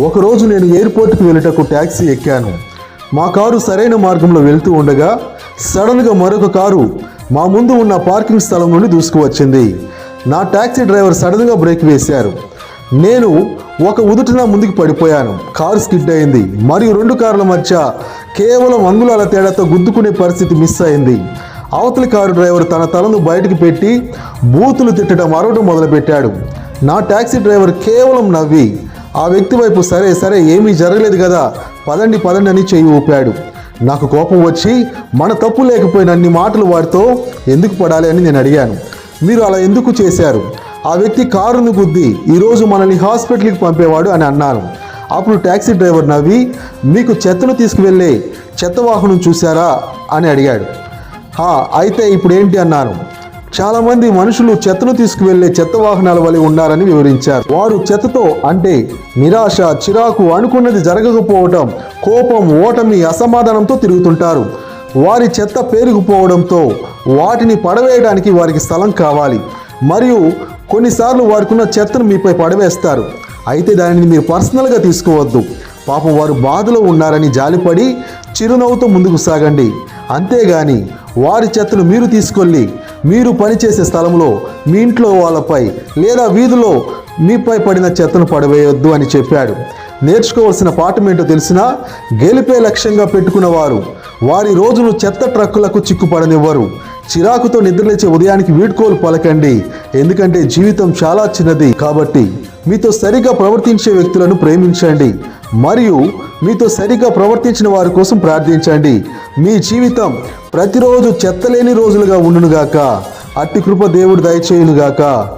ఒకరోజు నేను ఎయిర్పోర్ట్కి వెళ్ళటకు ట్యాక్సీ ఎక్కాను. మా కారు సరైన మార్గంలో వెళ్తూ ఉండగా సడన్గా మరొక కారు మా ముందు ఉన్న పార్కింగ్ స్థలం నుండి దూసుకువచ్చింది. నా ట్యాక్సీ డ్రైవర్ సడన్గా బ్రేక్ వేశారు. నేను ఒక ఉదుటిన ముందుకు పడిపోయాను. కారు స్కిడ్ అయింది. మరియు రెండు కార్ల మధ్య కేవలం అంగుళాల తేడాతో గుద్దుకునే పరిస్థితి మిస్ అయింది. అవతలి కారు డ్రైవర్ తన తలను బయటకు పెట్టి బూతులు తిట్టడం అరవడం మొదలుపెట్టాడు. నా ట్యాక్సీ డ్రైవర్ కేవలం నవ్వి ఆ వ్యక్తి వైపు సరే సరే ఏమీ జరగలేదు కదా. పదండి పదండి అని చెయ్యి ఊపాడు. నాకు కోపం వచ్చి మన తప్పు లేకపోయిన అన్ని మాటలు వారితో ఎందుకు పడాలి అని నేను అడిగాను. మీరు అలా ఎందుకు చేశారు? ఆ వ్యక్తి కారును గుద్ది ఈరోజు మనల్ని హాస్పిటల్కి పంపేవాడు అని అన్నాను. అప్పుడు ట్యాక్సీ డ్రైవర్ నవ్వి మీకు చెత్తను తీసుకువెళ్ళే చెత్త వాహనం చూశారా? అని అడిగాడు. "హా, అయితే ఇప్పుడు ఏంటి అన్నాను. చాలామంది మనుషులు చెత్తను తీసుకువెళ్ళే చెత్త వాహనాల వలె ఉన్నారని వివరించారు. వారు చెత్తతో అంటే నిరాశ చిరాకు అనుకున్నది జరగకపోవటం కోపం ఓటమి అసమాధానంతో తిరుగుతుంటారు. వారి చెత్త పేరుకుపోవడంతో వాటిని పడవేయడానికి వారికి స్థలం కావాలి. మరియు కొన్నిసార్లు వారికి ఉన్న చెత్తను మీపై పడవేస్తారు. అయితే దానిని మీరు పర్సనల్గా తీసుకోవద్దు. పాపం వారు బాధలో ఉన్నారని జాలిపడి చిరునవ్వుతో ముందుకు సాగండి. అంతేగాని వారి చెత్తను మీరు తీసుకెళ్ళి మీరు పనిచేసే స్థలంలో మీ ఇంట్లో వాళ్ళపై లేదా వీధిలో మీపై పడిన చెత్తను పడవేయొద్దు అని చెప్పాడు. నేర్చుకోవాల్సిన పాఠం ఏంటో తెలిసినా గెలిపే లక్ష్యంగా పెట్టుకున్న వారు వారి రోజును చెత్త ట్రక్కులకు చిక్కుపడనివ్వరు. చిరాకుతో నిద్రలేచే ఉదయానికి వీడ్కోలు పలకండి. ఎందుకంటే జీవితం చాలా చిన్నది కాబట్టి మీతో సరిగా ప్రవర్తించే వ్యక్తులను ప్రేమించండి. మరియు మీతో సరిగా ప్రవర్తించిన వారి కోసం ప్రార్థించండి. మీ జీవితం ప్రతిరోజు చెత్తలేని రోజులుగా ఉండునుగాక. అట్టి కృప దేవుడు దయచేయునుగాక.